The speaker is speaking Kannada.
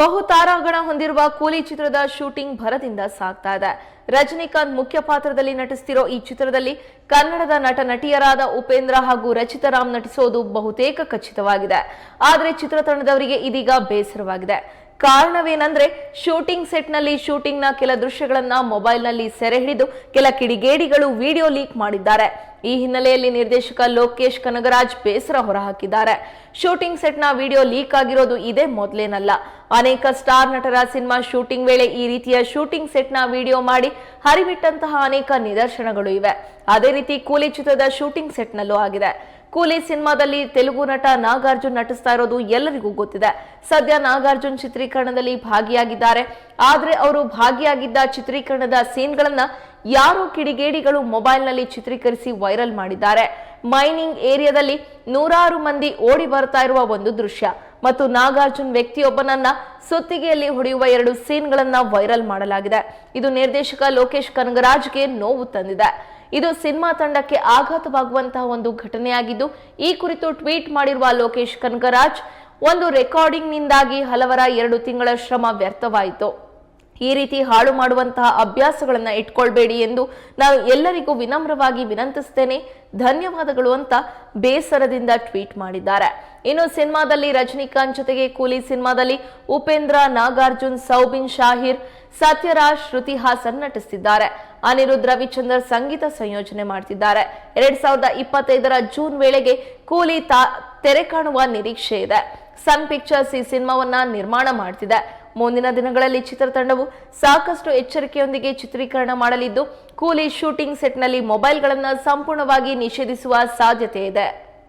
ಬಹು ತಾರಾಗಣ ಹೊಂದಿರುವ ಕೂಲಿ ಚಿತ್ರದ ಶೂಟಿಂಗ್ ಭರದಿಂದ ಸಾಗ್ತಾ ಇದೆ. ರಜನಿಕಾಂತ್ ಮುಖ್ಯ ಪಾತ್ರದಲ್ಲಿ ನಟಿಸ್ತಿರೋ ಈ ಚಿತ್ರದಲ್ಲಿ ಕನ್ನಡದ ನಟ ನಟಿಯರಾದ ಉಪೇಂದ್ರ ಹಾಗೂ ರಚಿತಾರಾಮ್ ನಟಿಸೋದು ಬಹುತೇಕ ಖಚಿತವಾಗಿದೆ. ಆದರೆ ಚಿತ್ರತಂಡದವರಿಗೆ ಇದೀಗ ಬೇಸರವಾಗಿದೆ. ಕಾರಣವೇನೆಂದ್ರೆ ಶೂಟಿಂಗ್ ಸೆಟ್ನಲ್ಲಿ ಶೂಟಿಂಗ್ನ ಕೆಲ ದೃಶ್ಯಗಳನ್ನ ಮೊಬೈಲ್ನಲ್ಲಿ ಸೆರೆ ಹಿಡಿದು ಕೆಲ ಕಿಡಿಗೇಡಿಗಳು ವಿಡಿಯೋ ಲೀಕ್ ಮಾಡಿದ್ದಾರೆ. ಈ ಹಿನ್ನೆಲೆಯಲ್ಲಿ ನಿರ್ದೇಶಕ ಲೋಕೇಶ್ ಕನಗರಾಜ್ ಬೇಸರ ಹೊರಹಾಕಿದ್ದಾರೆ. ಶೂಟಿಂಗ್ ಸೆಟ್ನ ವಿಡಿಯೋ ಲೀಕ್ ಆಗಿರೋದು ಇದೇ ಮೊದಲೇನಲ್ಲ. ಅನೇಕ ಸ್ಟಾರ್ ನಟರ ಸಿನಿಮಾ ಶೂಟಿಂಗ್ ವೇಳೆ ಈ ರೀತಿಯ ಶೂಟಿಂಗ್ ಸೆಟ್ನ ವಿಡಿಯೋ ಮಾಡಿ ಹರಿಬಿಟ್ಟಂತಹ ಅನೇಕ ನಿದರ್ಶನಗಳು ಇವೆ. ಅದೇ ರೀತಿ ಕೂಲಿ ಚಿತ್ರದ ಶೂಟಿಂಗ್ ಸೆಟ್ನಲ್ಲೂ ಆಗಿದೆ. ಕೂಲಿ ಸಿನಿಮಾದಲ್ಲಿ ತೆಲುಗು ನಟ ನಾಗಾರ್ಜುನ್ ನಟಿಸ್ತಾ ಇರೋದು ಎಲ್ಲರಿಗೂ ಗೊತ್ತಿದೆ. ಸದ್ಯ ನಾಗಾರ್ಜುನ್ ಚಿತ್ರೀಕರಣದಲ್ಲಿ ಭಾಗಿಯಾಗಿದ್ದಾರೆ. ಆದ್ರೆ ಅವರು ಭಾಗಿಯಾಗಿದ್ದ ಚಿತ್ರೀಕರಣದ ಸೀನ್ಗಳನ್ನ ಯಾರೋ ಕಿಡಿಗೇಡಿಗಳು ಮೊಬೈಲ್ನಲ್ಲಿ ಚಿತ್ರೀಕರಿಸಿ ವೈರಲ್ ಮಾಡಿದ್ದಾರೆ. ಮೈನಿಂಗ್ ಏರಿಯಾದಲ್ಲಿ ನೂರಾರು ಮಂದಿ ಓಡಿ ಬರ್ತಾ ಇರುವ ಒಂದು ದೃಶ್ಯ. ಮತ್ತು ನಾಗಾರ್ಜುನ್ ವ್ಯಕ್ತಿಯೊಬ್ಬನನ್ನ ಸುತ್ತಿಗೆಯಲ್ಲಿ ಹೊಡೆಯುವ ಎರಡು ಸೀನ್ಗಳನ್ನ ವೈರಲ್ ಮಾಡಲಾಗಿದೆ. ಇದು ನಿರ್ದೇಶಕ ಲೋಕೇಶ್ ಕನಗರಾಜ್ಗೆ ನೋವು ತಂದಿದೆ. ಇದು ಸಿನಿಮಾ ತಂಡಕ್ಕೆ ಆಘಾತವಾಗುವಂತಹ ಒಂದು ಘಟನೆಯಾಗಿದ್ದು, ಈ ಕುರಿತು ಟ್ವೀಟ್ ಮಾಡಿರುವ ಲೋಕೇಶ್ ಕನಗರಾಜ್, ಒಂದು ರೆಕಾರ್ಡಿಂಗ್ನಿಂದಾಗಿ ಹಲವರ ಎರಡು ತಿಂಗಳ ಶ್ರಮ ವ್ಯರ್ಥವಾಯಿತು. ಈ ರೀತಿ ಹಾಳು ಮಾಡುವಂತಹ ಅಭ್ಯಾಸಗಳನ್ನ ಇಟ್ಕೊಳ್ಬೇಡಿ ಎಂದು ನಾನು ಎಲ್ಲರಿಗೂ ವಿನಮ್ರವಾಗಿ ವಿನಂತಿಸ್ತೇನೆ. ಧನ್ಯವಾದಗಳು ಅಂತ ಬೇಸರದಿಂದ ಟ್ವೀಟ್ ಮಾಡಿದ್ದಾರೆ. ಇನ್ನು ಸಿನಿಮಾದಲ್ಲಿ ರಜನಿಕಾಂತ್ ಜೊತೆಗೆ ಕೂಲಿ ಸಿನಿಮಾದಲ್ಲಿ ಉಪೇಂದ್ರ, ನಾಗಾರ್ಜುನ್, ಸೌಬಿನ್, ಶಾಹಿರ್ ಸತ್ಯರಾಜ್ ಶ್ರುತಿ ಹಾಸನ್ ನಟಿಸಿದ್ದಾರೆ ಅನಿರುದ್ಧ ರವಿಚಂದ್ರ ಸಂಗೀತ ಸಂಯೋಜನೆ ಮಾಡ್ತಿದ್ದಾರೆ. ಎರಡ್ ಸಾವಿರದ ಇಪ್ಪತ್ತೈದರ ಜೂನ್ ವೇಳೆಗೆ ಕೂಲಿ ತಾ ತೆರೆ ಕಾಣುವ ನಿರೀಕ್ಷೆ ಇದೆ. ಸನ್ ಪಿಕ್ಚರ್ಸ್ ಈ ಸಿನಿಮಾವನ್ನ ನಿರ್ಮಾಣ ಮಾಡ್ತಿದೆ. ಮುಂದಿನ ದಿನಗಳಲ್ಲಿ ಚಿತ್ರತಂಡವು ಸಾಕಷ್ಟು ಎಚ್ಚರಿಕೆಯೊಂದಿಗೆ ಚಿತ್ರೀಕರಣ ಮಾಡಲಿದ್ದು, ಕೂಲಿ ಶೂಟಿಂಗ್ ಸೆಟ್ನಲ್ಲಿ ಮೊಬೈಲ್ಗಳನ್ನು ಸಂಪೂರ್ಣವಾಗಿ ನಿಷೇಧಿಸುವ ಸಾಧ್ಯತೆ ಇದೆ